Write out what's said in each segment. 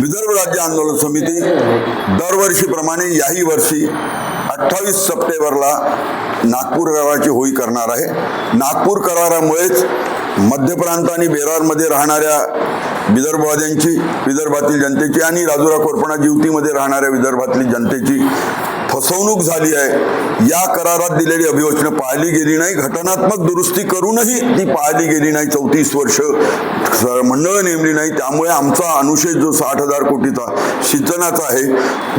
विदर्भ राज्य आंदोलन समिती दरवर्षीप्रमाणे याही वर्षी अठ्ठावीस सप्टेंबरला नागपूर कराराची होळी करणार आहे. नागपूर करारामुळेच मध्य प्रांत आणि बेरारमध्ये राहणाऱ्या विदर्भवाद्यांची विदर्भातील जनतेची आणि राजुरा कोरपणा जीवतीमध्ये राहणाऱ्या विदर्भातली जनतेची फसवणूक झाली आहे. या करारात दिलेली अभिवचनं पाळली गेली नाही. घटनात्मक दुरुस्ती करूनही ती पाळली गेली नाही. चौतीस वर्ष मंडळ नेमली नाही. त्यामुळे आमचा अनुशेष जो साठ हजार कोटीचा सिंचनाचा आहे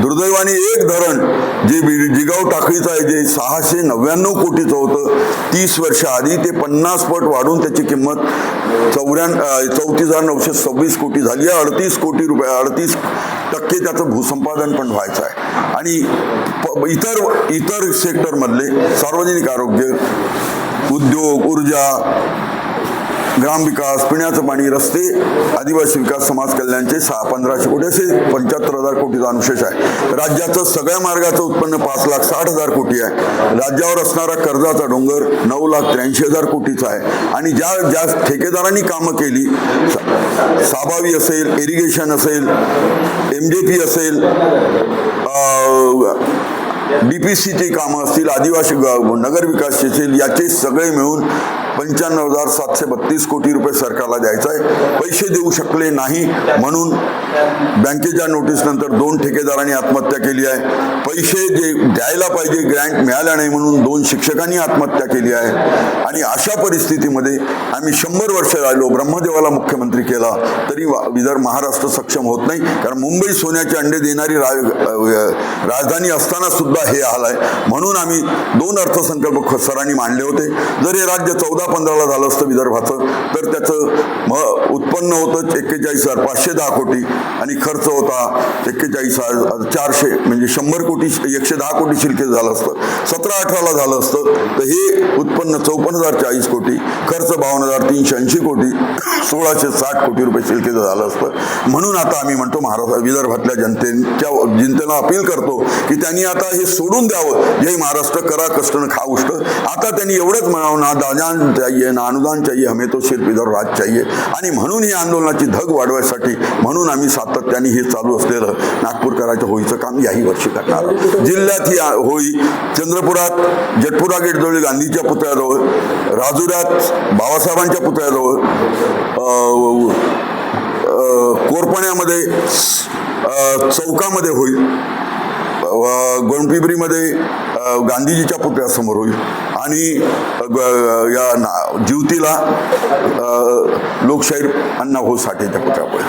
दुर्दैवाने एक धरण जे जिगाव टाकळीचं आहे जे सहाशे नव्याण्णव कोटीचं होतं तीस वर्ष आधी ते पन्नास पट वाढून त्याची किंमत चौऱ्या चौतीस हजार नऊशे सव्वीस कोटी झाली आहे. अडतीस कोटी रुपये अडतीस टक्के त्याचं भूसंपादन पण व्हायचं आहे. आणि इतर इतर सेक्टरमधले सार्वजनिक आरोग्य उद्योग ऊर्जा ग्रामविकास पिण्याचं पाणी रस्ते आदिवासी विकास समाज कल्याणचे सहा पंधराशे कोटी असे पंच्याहत्तर हजार कोटीचा अनुशेष आहे. राज्याचं सगळ्या मार्गाचं उत्पन्न पाच लाख साठ हजार कोटी आहे. राज्यावर असणारा कर्जाचा डोंगर नऊ लाख त्र्याऐंशी हजार कोटीचा आहे. आणि ज्या ज्या ठेकेदारांनी कामं केली साबावी असेल इरिगेशन असेल एम जे पी असेल डी पी सीची कामं असतील आदिवासी नगरविकास नगर असतील याचे सगळे मिळून पंच्याण्णव हजार सातशे बत्तीस कोटी रुपये सरकारला द्यायचा आहे. पैसे देऊ शकले नाही म्हणून बँकेच्या नोटीसनंतर दोन ठेकेदारांनी आत्महत्या केली आहे. पैसे जे द्यायला पाहिजे ग्रँट मिळाला नाही म्हणून दोन शिक्षकांनी आत्महत्या केली आहे. आणि अशा परिस्थितीमध्ये आम्ही शंभर वर्ष राहिलो ब्रह्मदेवाला मुख्यमंत्री केला तरी विदर्भ महाराष्ट्र सक्षम होत नाही. कारण मुंबई सोन्याचे अंडे देणारी रा राजधानी असताना सुद्धा हे हाल आहे म्हणून आम्ही दोन अर्थसंकल्प सरांनी मांडले होते. जर हे राज्य चौदा पंधराला झालं असतं विदर्भाचं तर त्याचं म उत्पन्न होतं एक्केचाळीस हजार पाचशे दहा कोटी आणि खर्च होता एक्केचाळीस हजार चारशे म्हणजे शंभर कोटी एकशे दहा कोटी शिल्के झालं असतं. सतरा अठराला झालं असतं तर हे उत्पन्न चौपन्न हजार चाळीस कोटी खर्च बावन्न हजार तीनशे ऐंशी कोटी सोळाशे साठ कोटी रुपये शिल्केचं झालं असतं. म्हणून आता आम्ही म्हणतो महाराष्ट्र विदर्भातल्या जनतेच्या जनतेला अपील करतो की त्यांनी आता हे सोडून द्यावं. जे महाराष्ट्र करा कष्ट खाऊष्ट खा उष्ट. आता त्यांनी एवढंच म्हणावं ना चाहिए ना अनुदान चाहिए हमें तो सिर्फ इधर राज चाहिए. आणि म्हणून ही आंदोलनाची धग वाढवायसाठी म्हणून आम्ही सातत्याने हे चालू असलेलं नागपूरकरांच्या होळीचं काम याही वर्षी करणार जिल्ह्यात ही होळी चंद्रपुरात जटपुरा गेटजवळ गांधीच्या पुतळ्याजवळ राजुऱ्यात बाबासाहेबांच्या पुतळ्याजवळ कोरपण्यामध्ये चौकामध्ये होईल अ, गांधीजीच्या पुतळ्यासमोर होईल आणि या ना- लोकशाहीर अण्णा भाऊ साठेच्या पुत्रामुळे